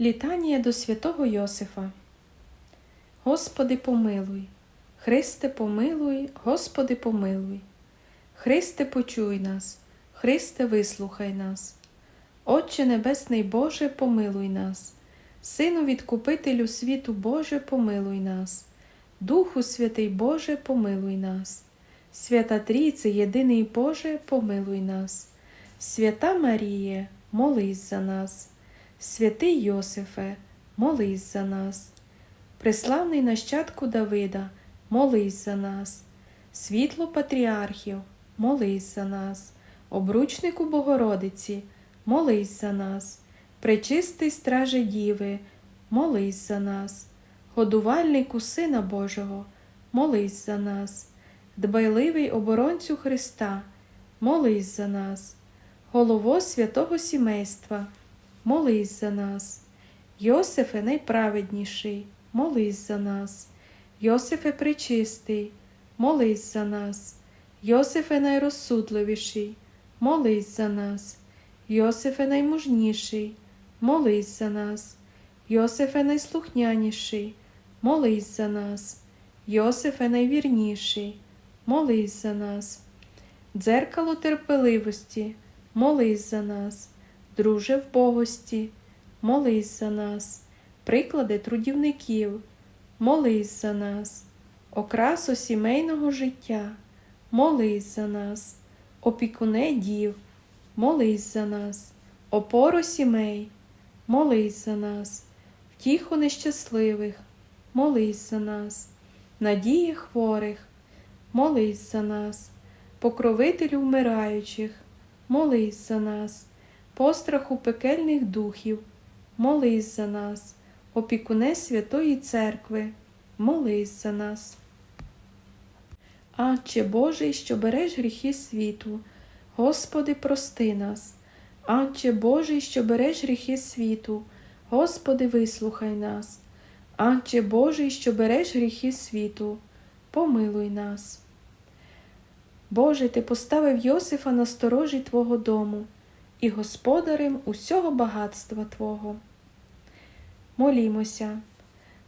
Літанія до святого Йосифа. Господи, помилуй, Христе, помилуй, Господи, помилуй. Христе, почуй нас, Христе, вислухай нас. Отче Небесний Боже, помилуй нас. Сину відкупителю світу Боже, помилуй нас. Духу Святий Боже, помилуй нас. Свята Трійце, єдиний Боже, помилуй нас. Свята Маріє, молись за нас. Святий Йосифе, молись за нас. Преславний нащадку Давида, молись за нас. Світло патріархів, молись за нас. Обручнику Богородиці, молись за нас. Пречистий страже Діви, молись за нас. Годувальнику Сина Божого, молись за нас. Дбайливий оборонцю Христа, молись за нас. Голово святого сімейства, молись за нас. Йосифе найправедніший, молись за нас. Йосифе пречистий, молись за нас. Йосифе найрозсудливіший, молись за нас. Йосифе наймужніший, молись за нас. Йосифе найслухняніший, молись за нас. Йосифе найвірніший, молись за нас. Дзеркало терпеливості, молись за нас. Друже в богості, молись за нас. Приклади трудівників, молись за нас. Окрасо сімейного життя, молись за нас. Опікуне дів, молись за нас. Опоро сімей, молись за нас. Втіху нещасливих, молись за нас. Надії хворих, молись за нас. Покровителю вмираючих, молись за нас. Постраху пекельних духів, молись за нас. Опікуне Святої Церкви, молись за нас. Отче Божий, що береш гріхи світу, Господи, прости нас. Отче Божий, що береш гріхи світу, Господи, вислухай нас. Отче Божий, що береш гріхи світу, помилуй нас. Боже, Ти поставив Йосифа на сторожі Твого дому і господарем усього багатства Твого. Молімося.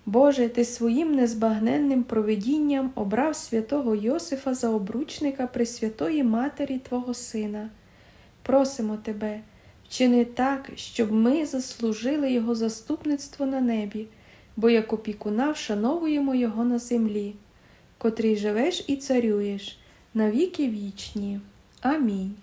Боже, Ти своїм незбагненним провидінням обрав святого Йосифа за обручника Пресвятої Матері Твого Сина. Просимо Тебе, вчини так, щоб ми заслужили Його заступництво на небі, бо як опікуна вшановуємо Його на землі, котрий живеш і царюєш на віки вічні. Амінь.